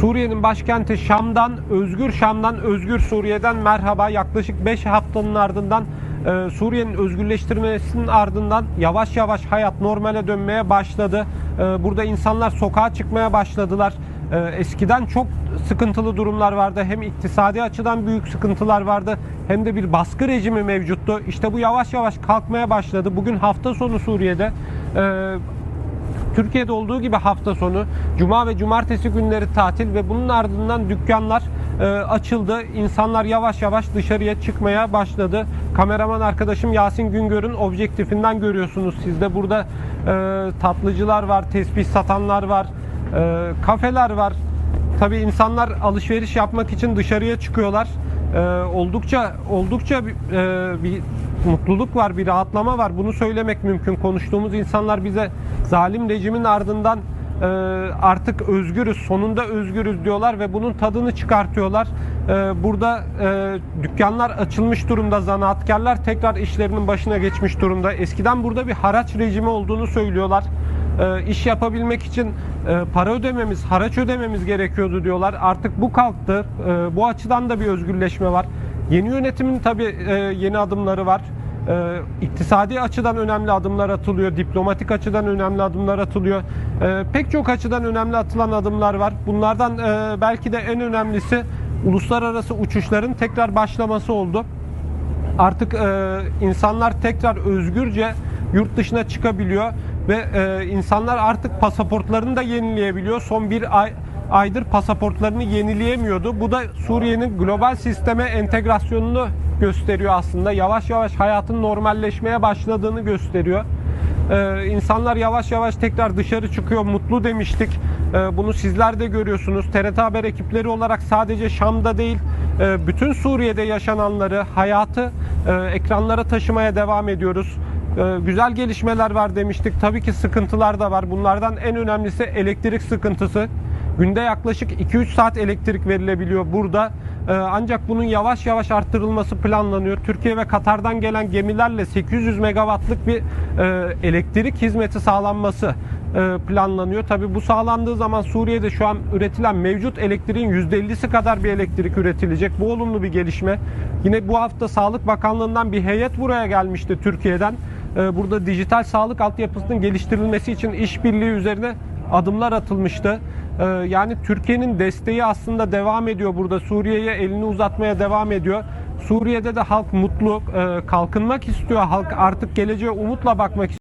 Suriye'nin başkenti Şam'dan, özgür Şam'dan, özgür Suriye'den merhaba. Yaklaşık 5 haftanın ardından e, Suriye'nin özgürleştirmesinin ardından yavaş yavaş hayat normale dönmeye başladı. E, burada insanlar sokağa çıkmaya başladılar. E, eskiden çok sıkıntılı durumlar vardı. Hem iktisadi açıdan büyük sıkıntılar vardı hem de bir baskı rejimi mevcuttu. İşte bu yavaş yavaş kalkmaya başladı. Bugün hafta sonu Suriye'de. E, Türkiye'de olduğu gibi hafta sonu cuma ve cumartesi günleri tatil ve bunun ardından dükkanlar e, açıldı. İnsanlar yavaş yavaş dışarıya çıkmaya başladı. Kameraman arkadaşım Yasin Güngör'ün objektifinden görüyorsunuz. Siz de burada e, tatlıcılar var, tesbih satanlar var, e, kafeler var. Tabii insanlar alışveriş yapmak için dışarıya çıkıyorlar. Ee, oldukça oldukça e, bir mutluluk var, bir rahatlama var. Bunu söylemek mümkün. Konuştuğumuz insanlar bize zalim rejimin ardından e, artık özgürüz, sonunda özgürüz diyorlar ve bunun tadını çıkartıyorlar. E, burada e, dükkanlar açılmış durumda, zanaatkarlar tekrar işlerinin başına geçmiş durumda. Eskiden burada bir haraç rejimi olduğunu söylüyorlar e, iş yapabilmek için e, para ödememiz, haraç ödememiz gerekiyordu diyorlar. Artık bu kalktı. E, bu açıdan da bir özgürleşme var. Yeni yönetimin tabii e, yeni adımları var. E, iktisadi açıdan önemli adımlar atılıyor, diplomatik açıdan önemli adımlar atılıyor. E, pek çok açıdan önemli atılan adımlar var. Bunlardan e, belki de en önemlisi uluslararası uçuşların tekrar başlaması oldu artık e, insanlar tekrar özgürce yurt dışına çıkabiliyor ve e, insanlar artık pasaportlarını da yenileyebiliyor. Son bir ay aydır pasaportlarını yenileyemiyordu. Bu da Suriye'nin global sisteme entegrasyonunu gösteriyor aslında. Yavaş yavaş hayatın normalleşmeye başladığını gösteriyor. Ee, insanlar yavaş yavaş tekrar dışarı çıkıyor. Mutlu demiştik. Ee, bunu sizler de görüyorsunuz. TRT Haber ekipleri olarak sadece Şam'da değil, e, bütün Suriye'de yaşananları, hayatı e, ekranlara taşımaya devam ediyoruz. Ee, güzel gelişmeler var demiştik. Tabii ki sıkıntılar da var. Bunlardan en önemlisi elektrik sıkıntısı. Günde yaklaşık 2-3 saat elektrik verilebiliyor burada. Ee, Ancak bunun yavaş yavaş arttırılması planlanıyor. Türkiye ve Katar'dan gelen gemilerle 800 megawattlık bir e, elektrik hizmeti sağlanması e, planlanıyor. Tabii bu sağlandığı zaman Suriye'de şu an üretilen mevcut elektriğin %50'si kadar bir elektrik üretilecek. Bu olumlu bir gelişme. Yine bu hafta Sağlık Bakanlığı'ndan bir heyet buraya gelmişti Türkiye'den. E, Burada dijital sağlık altyapısının geliştirilmesi için işbirliği üzerine adımlar atılmıştı. Ee, Yani Türkiye'nin desteği aslında devam ediyor burada. Suriye'ye elini uzatmaya devam ediyor. Suriye'de de halk mutlu, e, kalkınmak istiyor. Halk artık geleceğe umutla bakmak istiyor.